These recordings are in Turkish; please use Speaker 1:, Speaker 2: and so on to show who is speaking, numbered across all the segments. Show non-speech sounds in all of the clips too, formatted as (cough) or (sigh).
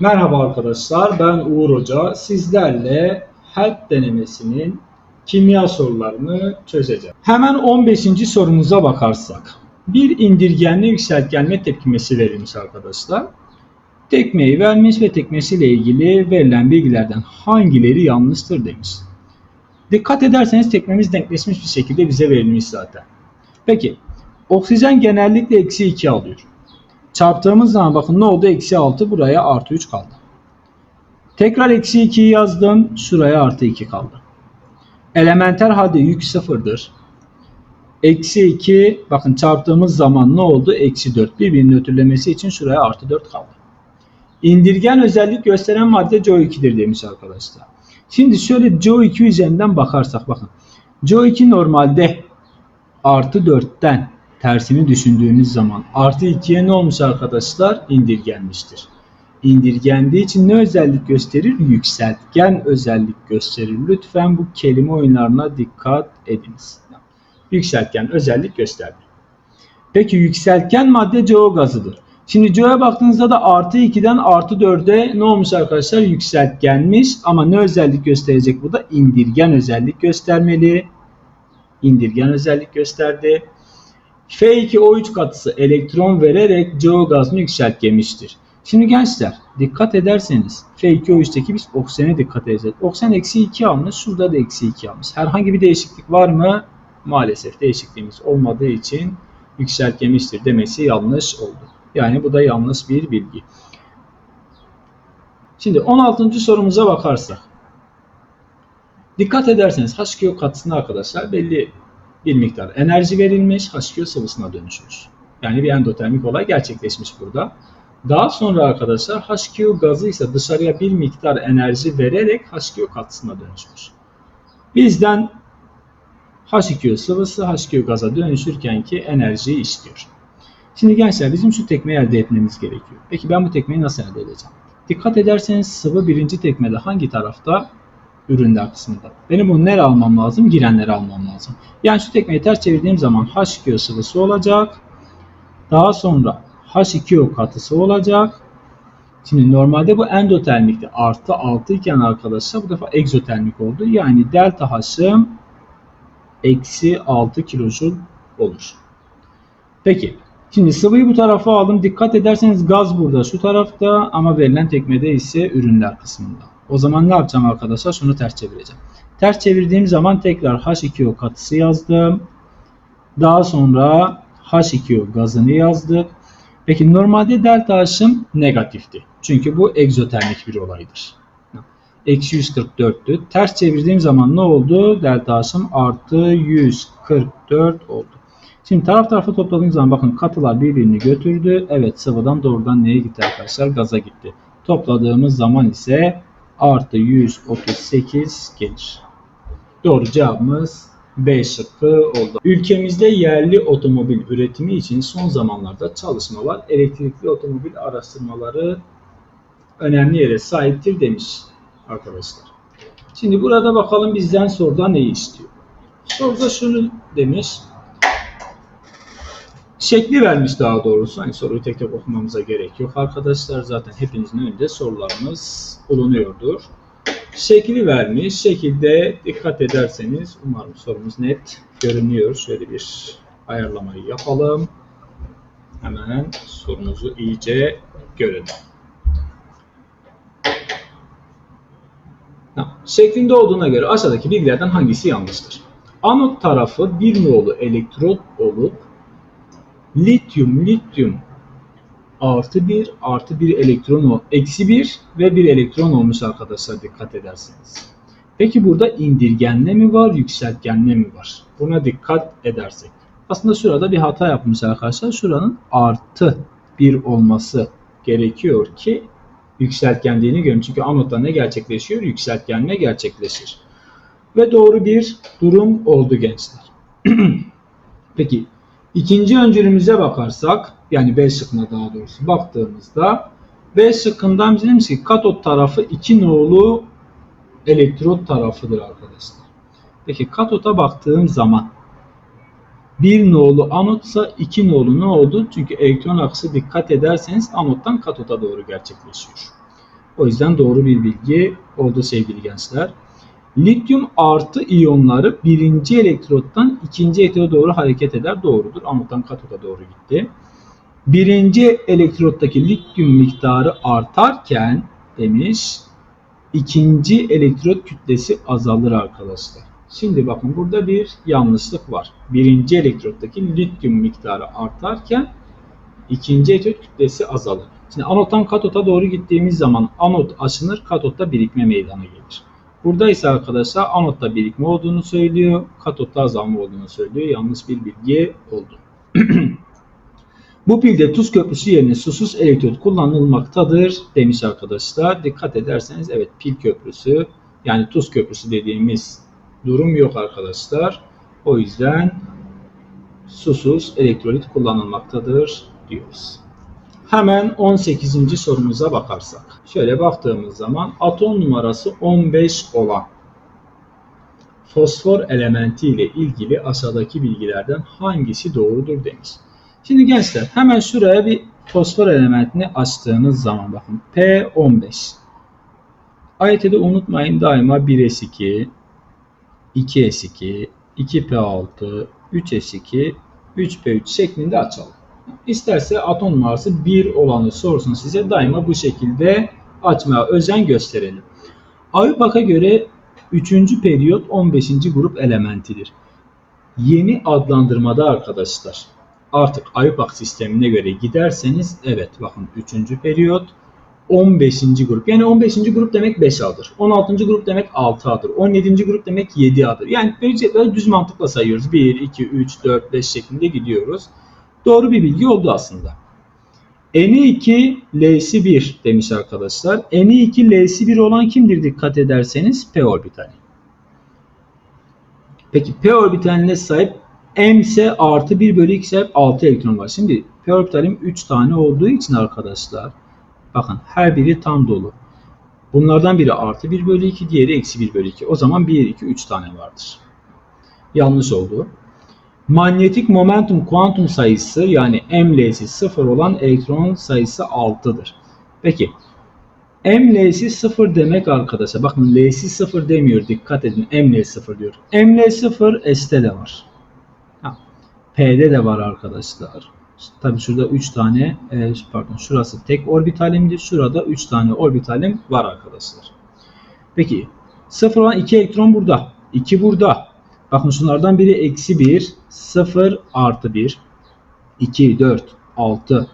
Speaker 1: Merhaba arkadaşlar, ben Uğur Hoca. Sizlerle HELP denemesinin kimya sorularını çözeceğim. Hemen 15. sorumuza bakarsak. Bir indirgenli yükseltgenme tepkimesi verilmiş arkadaşlar. Tekmeyi vermiş ve tekmesiyle ilgili verilen bilgilerden hangileri yanlıştır demiş. Dikkat ederseniz tekmemiz denkleşmiş bir şekilde bize verilmiş zaten. Peki, oksijen genellikle eksi 2 alıyor. Çarptığımız zaman bakın ne oldu? Eksi 6 buraya artı 3 kaldı. Tekrar eksi 2'yi yazdım. Şuraya artı 2 kaldı. Elementer halde yük sıfırdır. Eksi 2 bakın çarptığımız zaman ne oldu? Eksi 4. Birbirini nötrlemesi için şuraya artı 4 kaldı. İndirgen özellik gösteren madde CO2'dir demiş arkadaşlar. Şimdi şöyle CO2 üzerinden bakarsak bakın. CO2 normalde artı 4'ten tersini düşündüğünüz zaman artı 2'ye ne olmuş arkadaşlar? İndirgenmiştir. İndirgendiği için ne özellik gösterir? Yükseltgen özellik gösterir. Lütfen bu kelime oyunlarına dikkat ediniz. Yükseltgen özellik gösterdi. Peki yükseltgen madde CO gazıdır. Şimdi CO'ya baktığınızda da artı 2'den artı 4'e ne olmuş arkadaşlar? Yükseltgenmiş ama ne özellik gösterecek bu da? İndirgen özellik göstermeli. İndirgen özellik gösterdi. F2O3 katısı elektron vererek CO gazını yükseltgemiştir. Şimdi gençler dikkat ederseniz F2O3'teki biz oksijene dikkat edeceğiz. Oksijen eksi 2 almış. Şurada da eksi 2 almış. Herhangi bir değişiklik var mı? Maalesef değişikliğimiz olmadığı için yükseltgemiştir demesi yanlış oldu. Yani bu da yanlış bir bilgi. Şimdi 16. sorumuza bakarsak. Dikkat ederseniz H2O katısına arkadaşlar belli bir miktar enerji verilmiş, H2O sıvısına dönüşmüş. Yani bir endotermik olay gerçekleşmiş burada. Daha sonra arkadaşlar H2O gazı ise dışarıya bir miktar enerji vererek H2O katısına dönüşmüş. Bizden H2O sıvısı H2O gaza dönüşürken ki enerjiyi istiyor. Şimdi gençler bizim şu tekmeyi elde etmemiz gerekiyor. Peki ben bu tekmeyi nasıl elde edeceğim? Dikkat ederseniz sıvı birinci tekmede hangi tarafta? Ürünler kısmında. Benim bunu nereye almam lazım? Girenleri almam lazım. Yani şu tekmeyi ters çevirdiğim zaman H2O sıvısı olacak. Daha sonra H2O katısı olacak. Şimdi normalde bu endotermikti. Artı 6 iken arkadaşlar bu defa egzotermik oldu. Yani delta H'ım eksi 6 kilojul olur. Peki. Şimdi sıvıyı bu tarafa aldım. Dikkat ederseniz gaz burada şu tarafta ama verilen tekmede ise ürünler kısmında. O zaman ne yapacağım arkadaşlar? Şunu ters çevireceğim. Ters çevirdiğim zaman tekrar H2O katısı yazdım. Daha sonra H2O gazını yazdık. Peki normalde delta H'ım negatifti. Çünkü bu egzotermik bir olaydır. Eksi 144'tü. Ters çevirdiğim zaman ne oldu? Delta H'ım artı 144 oldu. Şimdi taraf tarafa topladığım zaman bakın katılar birbirini götürdü. Evet sıvıdan doğrudan neye gitti arkadaşlar? Gaza gitti. Topladığımız zaman ise artı 138 gelir. Doğru cevabımız B şıkkı oldu. Ülkemizde yerli otomobil üretimi için son zamanlarda çalışma var. Elektrikli otomobil araştırmaları önemli yere sahiptir demiş arkadaşlar. Şimdi burada bakalım bizden soruda neyi istiyor. Soruda şunu demiş. Şekli vermiş daha doğrusu. Hani soruyu tek tek okumamıza gerek yok. Arkadaşlar zaten hepinizin önünde sorularımız bulunuyordur. Şekli vermiş. Şekilde dikkat ederseniz umarım sorumuz net görünüyor. Şöyle bir ayarlamayı yapalım. Hemen sorumuzu iyice görelim. Şeklinde olduğuna göre aşağıdaki bilgilerden hangisi yanlıştır? Anot tarafı bir nolu elektrot olup lityum lityum artı bir artı bir elektron o eksi bir ve bir elektron olmuş arkadaşlar dikkat ederseniz. Peki burada indirgenle mi var yükseltgenle mi var? Buna dikkat edersek. Aslında şurada bir hata yapmış arkadaşlar. Şuranın artı bir olması gerekiyor ki yükseltgenliğini görün. Çünkü anotta ne gerçekleşiyor? Yükseltgenle gerçekleşir. Ve doğru bir durum oldu gençler. (clears throat) Peki İkinci öncülümüze bakarsak yani B şıkkına daha doğrusu baktığımızda B şıkkından bizim ki katot tarafı 2 nolu elektrot tarafıdır arkadaşlar. Peki katota baktığım zaman 1 nolu anotsa 2 nolu ne oldu? Çünkü elektron akısı dikkat ederseniz anottan katota doğru gerçekleşiyor. O yüzden doğru bir bilgi oldu sevgili gençler. Lityum artı iyonları birinci elektrottan ikinci elektroda doğru hareket eder. Doğrudur. Anottan katoda doğru gitti. Birinci elektrottaki lityum miktarı artarken demiş ikinci elektrot kütlesi azalır arkadaşlar. Şimdi bakın burada bir yanlışlık var. Birinci elektrottaki lityum miktarı artarken ikinci elektrot kütlesi azalır. Şimdi anottan katota doğru gittiğimiz zaman anot aşınır, katotta birikme meydana gelir. Burada ise arkadaşlar anotta birikme olduğunu söylüyor, katotta azalma olduğunu söylüyor. Yanlış bir bilgi oldu. (clears throat) Bu pilde tuz köprüsü yerine susuz elektrot kullanılmaktadır demiş arkadaşlar. Dikkat ederseniz evet pil köprüsü yani tuz köprüsü dediğimiz durum yok arkadaşlar. O yüzden susuz elektrolit kullanılmaktadır diyoruz. Hemen 18. sorumuza bakarsak. Şöyle baktığımız zaman atom numarası 15 olan fosfor elementi ile ilgili aşağıdaki bilgilerden hangisi doğrudur demiş. Şimdi gençler hemen şuraya bir fosfor elementini açtığınız zaman bakın P15. AYT'de unutmayın daima 1S2, 2S2, 2P6, 3S2, 3P3 şeklinde açalım. İsterse atom numarası 1 olanı sorsun size daima bu şekilde açmaya özen gösterelim. Ayubak'a göre 3. periyot 15. grup elementidir. Yeni adlandırmada arkadaşlar artık Ayubak sistemine göre giderseniz evet bakın 3. periyot 15. grup. Yani 15. grup demek 5A'dır. 16. grup demek 6A'dır. 17. grup demek 7A'dır. Yani böyle düz mantıkla sayıyoruz. 1, 2, 3, 4, 5 şeklinde gidiyoruz. Doğru bir bilgi oldu aslında. N2 L'si 1 demiş arkadaşlar. N2 L'si 1 olan kimdir dikkat ederseniz P orbitali. Peki P orbitaline sahip M ise artı 1 bölü 2 sahip 6 elektron var. Şimdi P orbitalim 3 tane olduğu için arkadaşlar bakın her biri tam dolu. Bunlardan biri artı 1 bölü 2 diğeri eksi 1 bölü 2. O zaman 1, 2, 3 tane vardır. Yanlış oldu. Manyetik momentum kuantum sayısı yani ML'si 0 olan elektron sayısı 6'dır. Peki ML'si 0 demek arkadaşlar. Bakın L'si 0 demiyor. Dikkat edin. ML 0 diyor. ML 0 S'te de var. Ha, P'de de var arkadaşlar. Tabi şurada 3 tane e, pardon şurası tek orbitalimdir. Şurada 3 tane orbitalim var arkadaşlar. Peki 0 olan 2 elektron burada. 2 burada. Bakın şunlardan biri eksi 1, 0 artı 1, 2, 4, 6,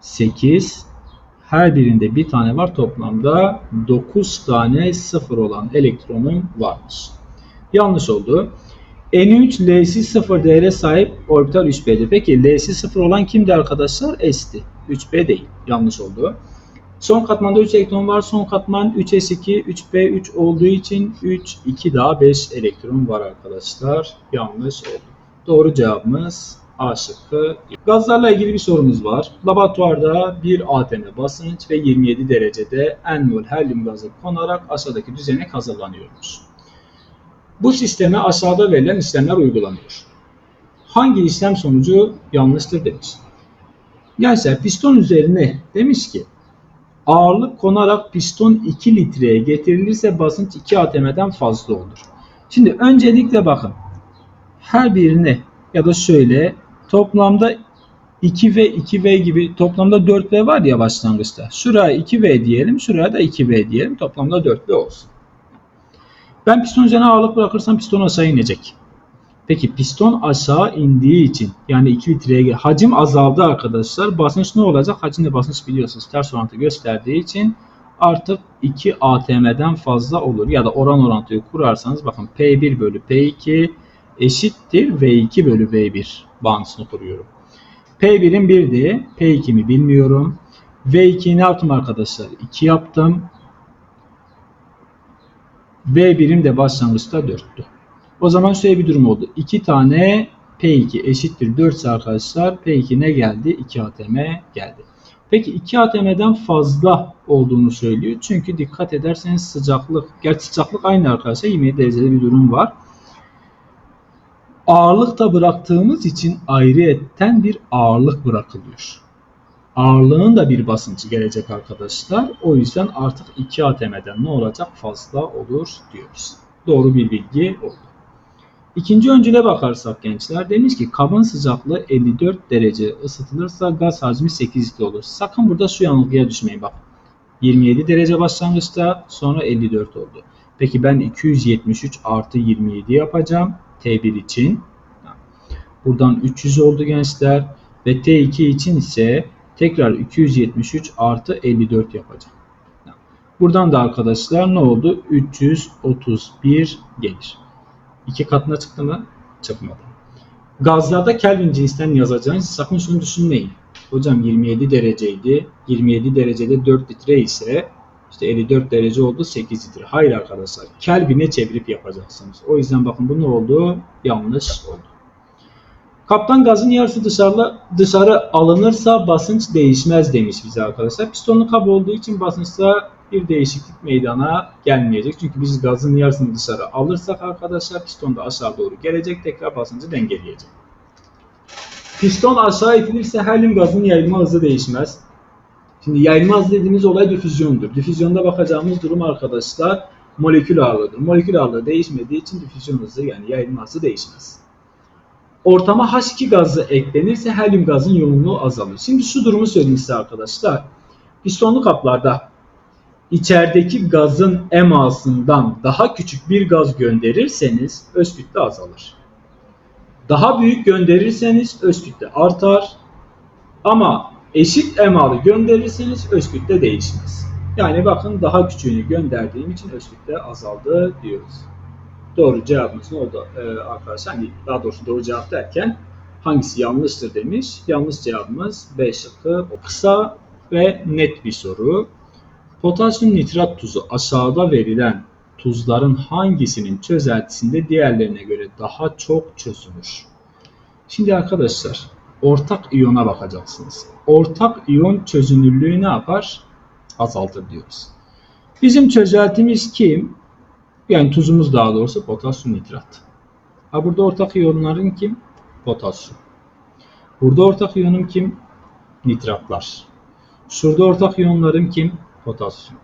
Speaker 1: 8. Her birinde bir tane var. Toplamda 9 tane 0 olan elektronum varmış. Yanlış oldu. N3 L'si 0 değere sahip orbital 3B'dir. Peki L'si 0 olan kimdi arkadaşlar? S'ti. 3B değil. Yanlış oldu. Son katmanda 3 elektron var. Son katman 3s2, 3p3 olduğu için 3, 2 daha 5 elektron var arkadaşlar. Yanlış oldu. Doğru cevabımız A şıkkı. Gazlarla ilgili bir sorumuz var. Laboratuvarda bir atm basınç ve 27 derecede N mol helyum gazı konarak aşağıdaki düzenek hazırlanıyormuş. Bu sisteme aşağıda verilen işlemler uygulanıyor. Hangi işlem sonucu yanlıştır demiş. Gençler piston üzerine demiş ki ağırlık konarak piston 2 litreye getirilirse basınç 2 atm'den fazla olur. Şimdi öncelikle bakın. Her birine ya da şöyle toplamda 2V 2V gibi toplamda 4V var ya başlangıçta. Şuraya 2V diyelim, şuraya da 2V diyelim. Toplamda 4V olsun. Ben piston üzerine ağırlık bırakırsam piston aşağı inecek. Peki piston aşağı indiği için yani 2 litreye hacim azaldı arkadaşlar. Basınç ne olacak? Hacimle basınç biliyorsunuz ters orantı gösterdiği için artık 2 atm'den fazla olur. Ya da oran orantıyı kurarsanız bakın P1 bölü P2 eşittir V2 bölü V1 bağıntısını kuruyorum. P1'in 1'di. P2'mi bilmiyorum. V2'yi ne yaptım arkadaşlar? 2 yaptım. V1'im de başlangıçta 4'tü. O zaman şöyle bir durum oldu. 2 tane P2 eşittir 4 ise arkadaşlar P2 ne geldi? 2 atm geldi. Peki 2 atm'den fazla olduğunu söylüyor. Çünkü dikkat ederseniz sıcaklık, gerçi sıcaklık aynı arkadaşlar 27 derecede bir durum var. Ağırlık da bıraktığımız için ayrıyetten bir ağırlık bırakılıyor. ağırlığın da bir basıncı gelecek arkadaşlar. O yüzden artık 2 ATM'den ne olacak? Fazla olur diyoruz. Doğru bir bilgi oldu. İkinci öncüle bakarsak gençler demiş ki kabın sıcaklığı 54 derece ısıtılırsa gaz hacmi 8 litre olur. Sakın burada su yanılgıya düşmeyin bak. 27 derece başlangıçta sonra 54 oldu. Peki ben 273 artı 27 yapacağım T1 için. Buradan 300 oldu gençler. Ve T2 için ise tekrar 273 artı 54 yapacağım. Buradan da arkadaşlar ne oldu? 331 gelir. İki katına çıktı mı? Çıkmadı. Gazlarda Kelvin cinsinden yazacağınız sakın şunu düşünmeyin. Hocam 27 dereceydi. 27 derecede 4 litre ise işte 54 derece oldu 8 litre. Hayır arkadaşlar. Kelvin'e çevirip yapacaksınız. O yüzden bakın bu ne oldu? Yanlış oldu. Kaptan gazın yarısı dışarı, dışarı alınırsa basınç değişmez demiş bize arkadaşlar. Pistonlu kap olduğu için basınçta bir değişiklik meydana gelmeyecek. Çünkü biz gazın yarısını dışarı alırsak arkadaşlar piston da aşağı doğru gelecek. Tekrar basıncı dengeleyecek. Piston aşağı itilirse helyum gazın yayılma hızı değişmez. Şimdi yayılma hızı dediğimiz olay difüzyondur. Difüzyonda bakacağımız durum arkadaşlar molekül ağırlığıdır. Molekül ağırlığı değişmediği için difüzyon hızı yani yayılma hızı değişmez. Ortama H2 gazı eklenirse helyum gazın yoğunluğu azalır. Şimdi şu durumu söyleyeyim size arkadaşlar. Pistonlu kaplarda içerideki gazın emasından daha küçük bir gaz gönderirseniz öz kütle azalır. Daha büyük gönderirseniz öz kütle artar. Ama eşit emalı gönderirseniz öz kütle değişmez. Yani bakın daha küçüğünü gönderdiğim için öz kütle azaldı diyoruz. Doğru cevabımız ne oldu arkadaşlar? Hani daha doğrusu doğru cevap derken hangisi yanlıştır demiş. Yanlış cevabımız B şıkkı. Kısa ve net bir soru. Potasyum nitrat tuzu aşağıda verilen tuzların hangisinin çözeltisinde diğerlerine göre daha çok çözünür? Şimdi arkadaşlar ortak iyona bakacaksınız. Ortak iyon çözünürlüğü ne yapar? Azaltır diyoruz. Bizim çözeltimiz kim? Yani tuzumuz daha doğrusu potasyum nitrat. Ha burada ortak iyonların kim? Potasyum. Burada ortak iyonum kim? Nitratlar. Şurada ortak iyonlarım kim? Potasyum.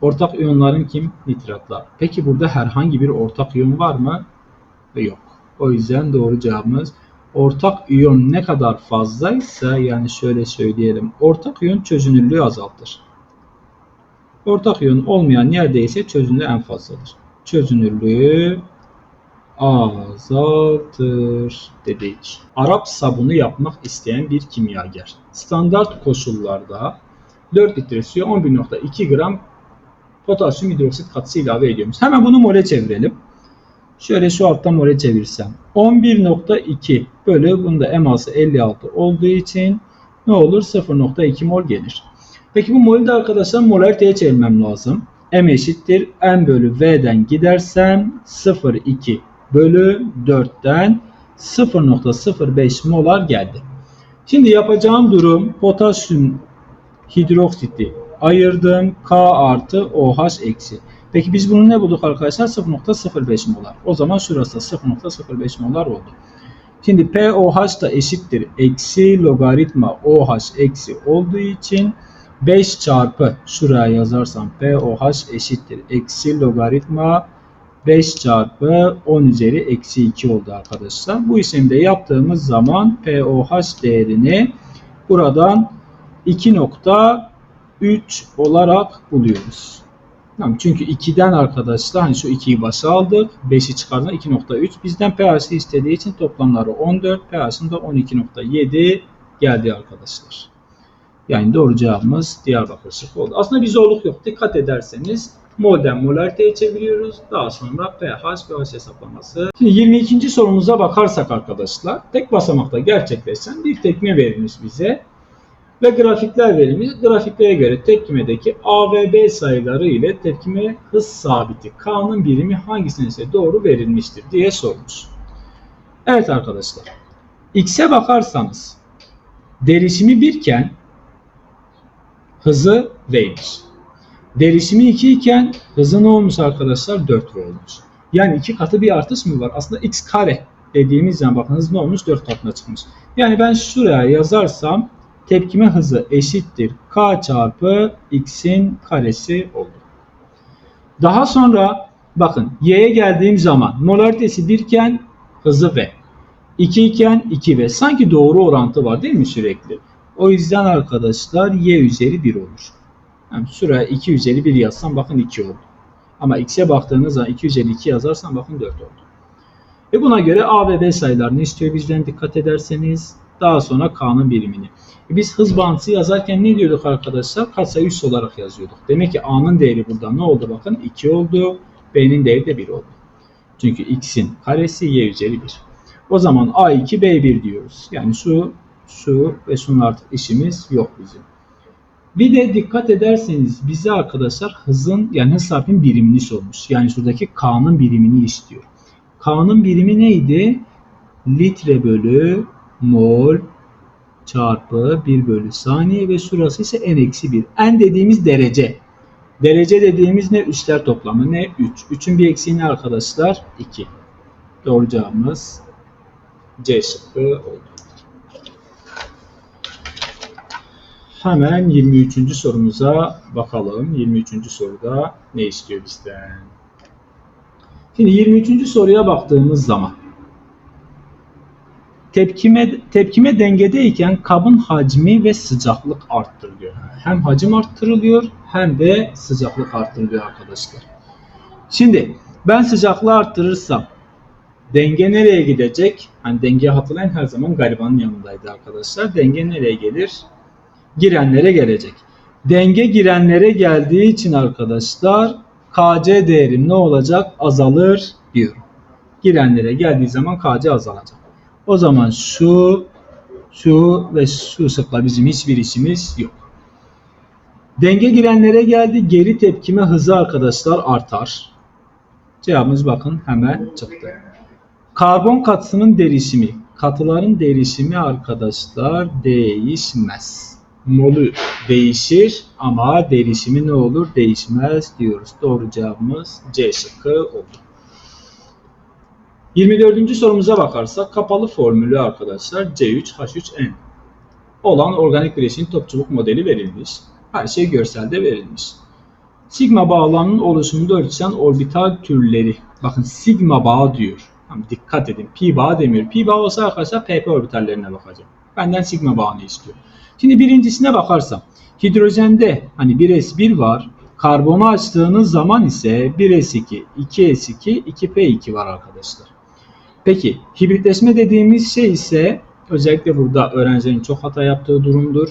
Speaker 1: Ortak iyonların kim? Nitratlar. Peki burada herhangi bir ortak iyon var mı? Yok. O yüzden doğru cevabımız ortak iyon ne kadar fazlaysa yani şöyle söyleyelim. Ortak iyon çözünürlüğü azaltır. Ortak iyon olmayan yerdeyse çözünürlüğü en fazladır. Çözünürlüğü azaltır dedik. Arap sabunu yapmak isteyen bir kimyager. Standart koşullarda 4 litre suya 11.2 gram potasyum hidroksit katısı ilave ediyoruz. Hemen bunu mole çevirelim. Şöyle şu alttan mole çevirsem. 11.2 bölü bunda eması 56 olduğu için ne olur? 0.2 mol gelir. Peki bu molü de arkadaşlar molariteye çevirmem lazım. M eşittir N bölü V'den gidersem 0.2 bölü 4'ten 0.05 molar geldi. Şimdi yapacağım durum potasyum hidroksiti ayırdım. K artı OH eksi. Peki biz bunu ne bulduk arkadaşlar? 0.05 molar. O zaman şurası 0.05 molar oldu. Şimdi POH da eşittir. Eksi logaritma OH eksi olduğu için 5 çarpı şuraya yazarsam POH eşittir. Eksi logaritma 5 çarpı 10 üzeri eksi 2 oldu arkadaşlar. Bu işlemde yaptığımız zaman POH değerini buradan 2.3 olarak buluyoruz. Tamam, çünkü 2'den arkadaşlar hani şu 2'yi başa aldık. 5'i çıkardığında 2.3. Bizden pH'i istediği için toplamları 14. pH'in de 12.7 geldi arkadaşlar. Yani doğru cevabımız Diyarbakır şıkkı oldu. Aslında bir zorluk yok. Dikkat ederseniz molden molariteye çeviriyoruz. Daha sonra pH, pH hesaplaması. Şimdi 22. sorumuza bakarsak arkadaşlar tek basamakta gerçekleşen bir tekme verilmiş bize ve grafikler verilmiş. Grafiklere göre tepkimedeki A ve B sayıları ile tepkime hız sabiti K'nın birimi hangisine ise doğru verilmiştir diye sormuş. Evet arkadaşlar. X'e bakarsanız derişimi 1 iken hızı V'ymiş. Derişimi 2 iken hızı ne olmuş arkadaşlar? 4 V olmuş. Yani iki katı bir artış mı var? Aslında x kare dediğimiz zaman bakın hız ne olmuş? 4 katına çıkmış. Yani ben şuraya yazarsam tepkime hızı eşittir k çarpı x'in karesi oldu. Daha sonra bakın y'ye geldiğim zaman molaritesi 1 iken hızı v. 2 iken 2v. Sanki doğru orantı var değil mi sürekli? O yüzden arkadaşlar y üzeri 1 olur. Yani şuraya 2 üzeri 1 yazsam bakın 2 oldu. Ama x'e baktığınız zaman 2 üzeri 2 yazarsan bakın 4 oldu. Ve buna göre a ve b sayılarını istiyor bizden dikkat ederseniz. Daha sonra k'nın birimini. E biz hız bağıntısı yazarken ne diyorduk arkadaşlar? Katsayı üst olarak yazıyorduk. Demek ki a'nın değeri burada ne oldu bakın 2 oldu. b'nin değeri de 1 oldu. Çünkü x'in karesi y üzeri 1. O zaman a2 b1 diyoruz. Yani şu, şu ve şunun artık işimiz yok bizim. Bir de dikkat ederseniz bize arkadaşlar hızın yani hız saatinin birimini sormuş. Yani şuradaki k'nın birimini istiyor. K'nın birimi neydi? Litre bölü mol çarpı 1 bölü saniye ve şurası ise n-1. N dediğimiz derece. Derece dediğimiz ne? Üstler toplamı ne? 3. 3'ün bir eksiği ne arkadaşlar? 2. Doğru cevabımız C şıkkı oldu. Hemen 23. sorumuza bakalım. 23. soruda ne istiyor bizden? Şimdi 23. soruya baktığımız zaman tepkime tepkime dengedeyken kabın hacmi ve sıcaklık arttırılıyor. Hem hacim arttırılıyor hem de sıcaklık arttırılıyor arkadaşlar. Şimdi ben sıcaklığı arttırırsam denge nereye gidecek? Hani denge hatırlayın her zaman garibanın yanındaydı arkadaşlar. Denge nereye gelir? Girenlere gelecek. Denge girenlere geldiği için arkadaşlar KC değerim ne olacak? Azalır diyor. Girenlere geldiği zaman KC azalacak. O zaman şu, şu ve şu sıkla bizim hiçbir işimiz yok. Denge girenlere geldi. Geri tepkime hızı arkadaşlar artar. Cevabımız bakın hemen çıktı. Karbon katısının derişimi. Katıların derişimi arkadaşlar değişmez. Molü değişir ama derişimi ne olur? Değişmez diyoruz. Doğru cevabımız C şıkkı oldu. 24. sorumuza bakarsak kapalı formülü arkadaşlar C3H3N olan organik bileşiğin topçuluk modeli verilmiş. Her şey görselde verilmiş. Sigma bağlarının oluşumunda ölçen orbital türleri. Bakın sigma bağı diyor. Tamam, dikkat edin. Pi bağı demiyor. Pi bağı olsa arkadaşlar pp orbitallerine bakacağım. Benden sigma bağını istiyor. Şimdi birincisine bakarsam hidrojende hani 1s1 var. Karbonu açtığınız zaman ise 1s2, 2s2, 2p2 var arkadaşlar. Peki hibritleşme dediğimiz şey ise özellikle burada öğrencilerin çok hata yaptığı durumdur.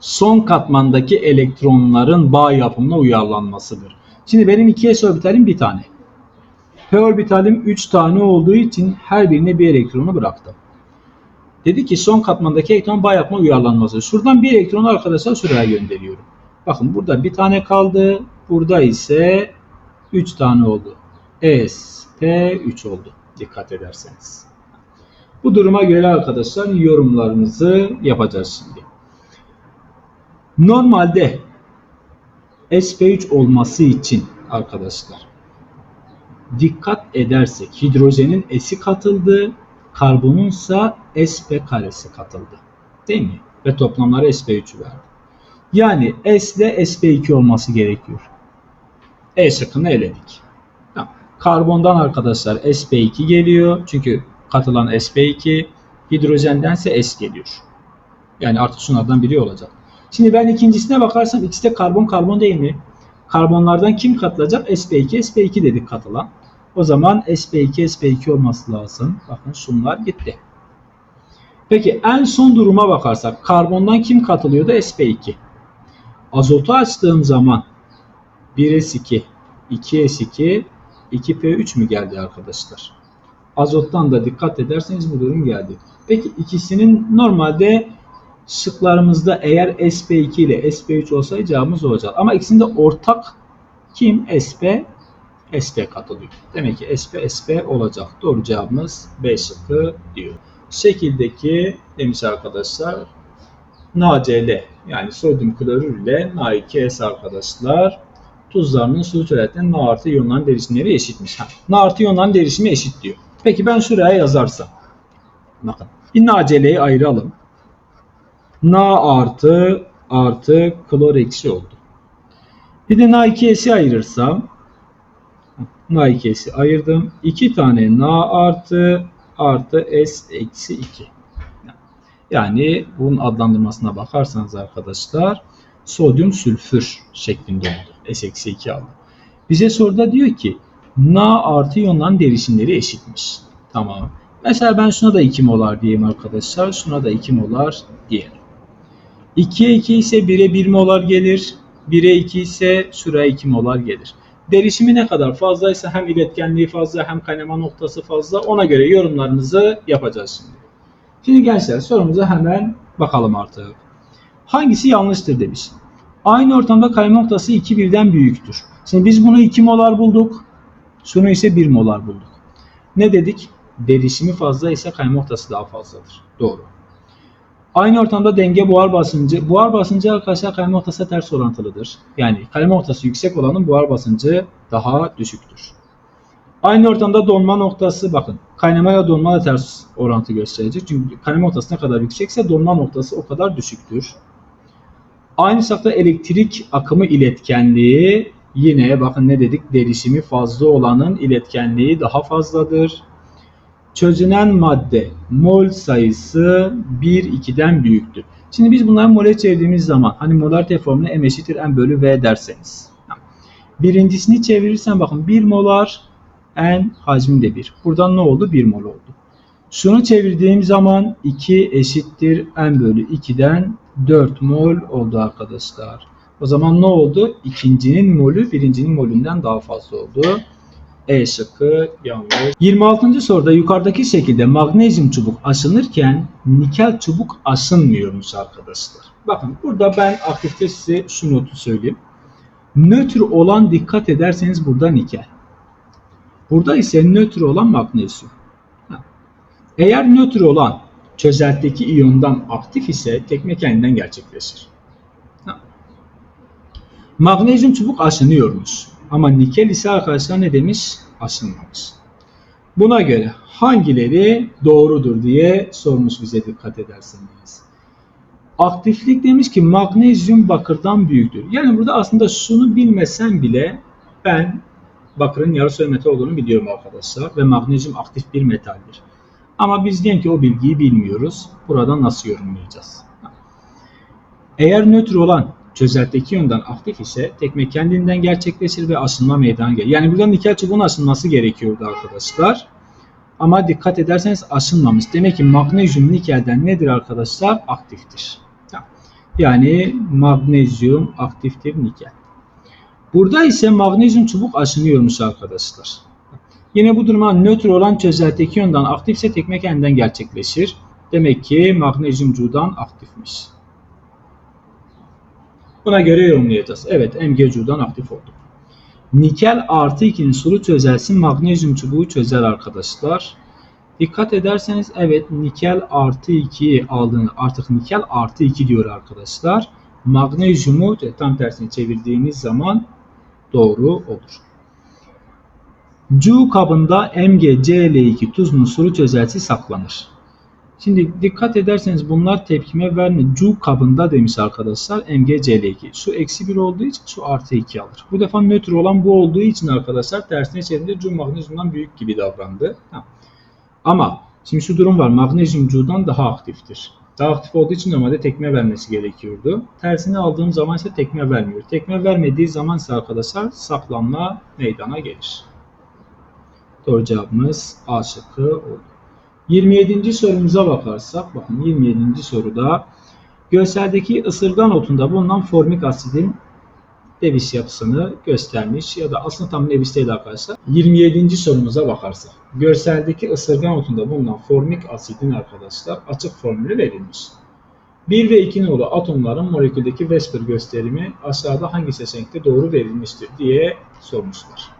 Speaker 1: Son katmandaki elektronların bağ yapımına uyarlanmasıdır. Şimdi benim 2s orbitalim bir tane. P orbitalim 3 tane olduğu için her birine bir elektronu bıraktım. Dedi ki son katmandaki elektron bağ yapma uyarlanması. Şuradan bir elektronu arkadaşlar şuraya gönderiyorum. Bakın burada bir tane kaldı. Burada ise 3 tane oldu. S, P 3 oldu. Dikkat ederseniz. Bu duruma göre arkadaşlar yorumlarımızı yapacağız şimdi. Normalde sp3 olması için arkadaşlar dikkat edersek hidrojenin s'i katıldı, karbonunsa sp karesi katıldı. Değil mi? Ve toplamları sp3'ü verdi. Yani s ile sp2 olması gerekiyor. E şıkkını eledik. Karbondan arkadaşlar sp2 geliyor. Çünkü katılan sp2, hidrojendense s geliyor. Yani artık şunlardan biri olacak. Şimdi ben ikincisine bakarsam ikisi de karbon karbon değil mi? Karbonlardan kim katılacak? sp2, sp2 dedik katılan. O zaman sp2, sp2 olması lazım. Bakın şunlar gitti. Peki en son duruma bakarsak karbondan kim katılıyordu? sp2. Azotu açtığım zaman 1s2, 2s2, 2p3 mü geldi arkadaşlar? Azottan da dikkat ederseniz bu durum geldi. Peki ikisinin normalde şıklarımızda eğer sp2 ile sp3 olsaydı cevabımız olacak. Ama ikisinde ortak kim? sp, sp katılıyor. Demek ki sp, sp olacak. Doğru cevabımız B şıkkı diyor. Şekildeki demiş arkadaşlar NaCl yani sodyum klorür ile Na2S arkadaşlar tuzlarının su türetilen Na artı iyonların derişimleri eşitmiş. Ha, Na artı iyonların derişimi eşit diyor. Peki ben şuraya yazarsam. Bakın. Bir NaCl'yi ayıralım. Na artı artı klor eksi oldu. Bir de Na2S'i ayırırsam Na2S'i ayırdım. 2 tane Na artı artı S eksi 2. Yani bunun adlandırmasına bakarsanız arkadaşlar sodyum sülfür şeklinde oldu. S eksi 2 aldı. Bize soruda diyor ki Na artı iyonların derişimleri eşitmiş. Tamam. Mesela ben şuna da 2 molar diyeyim arkadaşlar. Şuna da 2 molar diyelim. 2'ye 2 ise 1'e 1 molar gelir. 1'e 2 ise şuraya 2 molar gelir. Derişimi ne kadar fazlaysa hem iletkenliği fazla hem kaynama noktası fazla ona göre yorumlarımızı yapacağız şimdi. Şimdi gençler sorumuza hemen bakalım artık. Hangisi yanlıştır demiş. Aynı ortamda kaynama noktası 2 birden büyüktür. Şimdi biz bunu 2 molar bulduk. Şunu ise 1 molar bulduk. Ne dedik? Derişimi fazla ise kaynama noktası daha fazladır. Doğru. Aynı ortamda denge buhar basıncı. Buhar basıncı arkadaşlar kaynama noktasına ters orantılıdır. Yani kaynama noktası yüksek olanın buhar basıncı daha düşüktür. Aynı ortamda donma noktası bakın kaynama ile donma da ters orantı gösterecek. Çünkü kaynama noktası ne kadar yüksekse donma noktası o kadar düşüktür. Aynı sakta elektrik akımı iletkenliği yine bakın ne dedik derişimi fazla olanın iletkenliği daha fazladır. Çözünen madde mol sayısı 1-2'den büyüktür. Şimdi biz bunları mole çevirdiğimiz zaman hani molarite formülü m eşittir n bölü v derseniz. Birincisini çevirirsen bakın 1 molar n hacmi de 1. Buradan ne oldu? 1 mol oldu. Şunu çevirdiğim zaman 2 eşittir n bölü 2'den 4 mol oldu arkadaşlar. O zaman ne oldu? İkincinin molü birincinin molünden daha fazla oldu. E şıkkı yanlış. 26. soruda yukarıdaki şekilde magnezyum çubuk aşınırken nikel çubuk aşınmıyormuş arkadaşlar. Bakın burada ben aktifte size şu notu söyleyeyim. Nötr olan dikkat ederseniz burada nikel. Burada ise nötr olan magnezyum. Eğer nötr olan çözeltideki iyondan aktif ise tekme kendinden gerçekleşir. Magnezyum çubuk aşınıyormuş. Ama nikel ise arkadaşlar ne demiş? Aşınmamış. Buna göre hangileri doğrudur diye sormuş bize dikkat ederseniz. Aktiflik demiş ki magnezyum bakırdan büyüktür. Yani burada aslında şunu bilmesem bile ben bakırın yarı söyle metal olduğunu biliyorum arkadaşlar ve magnezyum aktif bir metaldir. Ama biz diyelim ki o bilgiyi bilmiyoruz. Burada nasıl yorumlayacağız? Eğer nötr olan çözeltideki yönden aktif ise tekme kendinden gerçekleşir ve aşınma meydana gelir. Yani burada nikel çubuğun aşınması gerekiyordu arkadaşlar. Ama dikkat ederseniz aşınmamış. Demek ki magnezyum nikelden nedir arkadaşlar? Aktiftir. Yani magnezyum aktiftir nikel. Burada ise magnezyum çubuk aşınıyormuş arkadaşlar. Yine bu duruma nötr olan çözeltideki yönden aktifse tekme kendinden gerçekleşir. Demek ki magnezyumcudan aktifmiş. Buna göre yorumlayacağız. Evet MgC'dan aktif oldu. Nikel artı 2'nin sulu çözelsin magnezyum çubuğu çözer arkadaşlar. Dikkat ederseniz evet nikel artı 2'yi aldığını artık nikel artı 2 diyor arkadaşlar. Magnezyumu tam tersine çevirdiğimiz zaman doğru olur. Cu kabında MgCl2 tuzunun sulu çözelti saklanır. Şimdi dikkat ederseniz bunlar tepkime vermiyor. Cu kabında demiş arkadaşlar MgCl2. Şu eksi 1 olduğu için şu artı 2 alır. Bu defa nötr olan bu olduğu için arkadaşlar tersine çevirince Cu magnezyumdan büyük gibi davrandı. Tamam. Ama şimdi şu durum var. Magnezyum Cu'dan daha aktiftir. Daha aktif olduğu için normalde tekme vermesi gerekiyordu. Tersini aldığım zaman ise tekme vermiyor. Tekme vermediği zaman ise arkadaşlar saklanma meydana gelir. Doğru cevabımız A şıkkı oldu. 27. sorumuza bakarsak, bakın 27. soruda görserdeki ısırgan otunda bulunan formik asidin Lewis yapısını göstermiş ya da aslında tam Lewis değil arkadaşlar. 27. sorumuza bakarsak, görseldeki ısırgan otunda bulunan formik asidin arkadaşlar açık formülü verilmiş. 1 ve 2 nolu atomların moleküldeki Vesper gösterimi aşağıda hangi seçenekte doğru verilmiştir diye sormuşlar.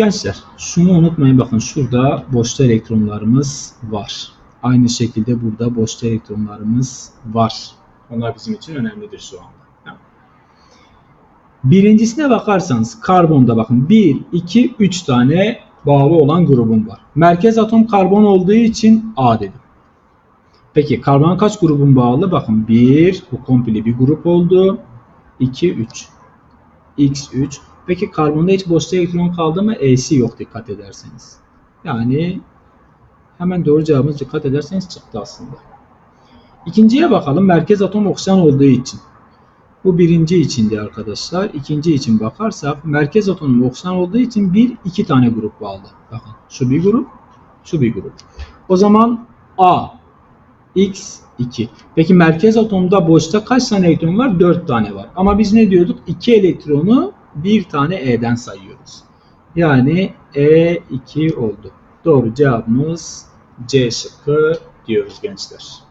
Speaker 1: Gençler şunu unutmayın bakın şurada boşta elektronlarımız var. Aynı şekilde burada boşta elektronlarımız var. Onlar bizim için önemlidir şu anda. Birincisine bakarsanız karbonda bakın 1, 2, 3 tane bağlı olan grubum var. Merkez atom karbon olduğu için A dedim. Peki karbon kaç grubun bağlı? Bakın 1 bu komple bir grup oldu. 2 3. X3. Peki karbonda hiç boşta elektron kaldı mı? E'si yok dikkat ederseniz. Yani hemen doğru cevabımız dikkat ederseniz çıktı aslında. İkinciye bakalım. Merkez atom oksijen olduğu için. Bu birinci içindi arkadaşlar. İkinci için bakarsak merkez atomu oksijen olduğu için bir iki tane grup bağlı. Bakın şu bir grup, şu bir grup. O zaman A, X, 2. Peki merkez atomda boşta kaç tane elektron var? 4 tane var. Ama biz ne diyorduk? 2 elektronu bir tane E'den sayıyoruz. Yani E2 oldu. Doğru cevabımız C şıkkı diyoruz gençler.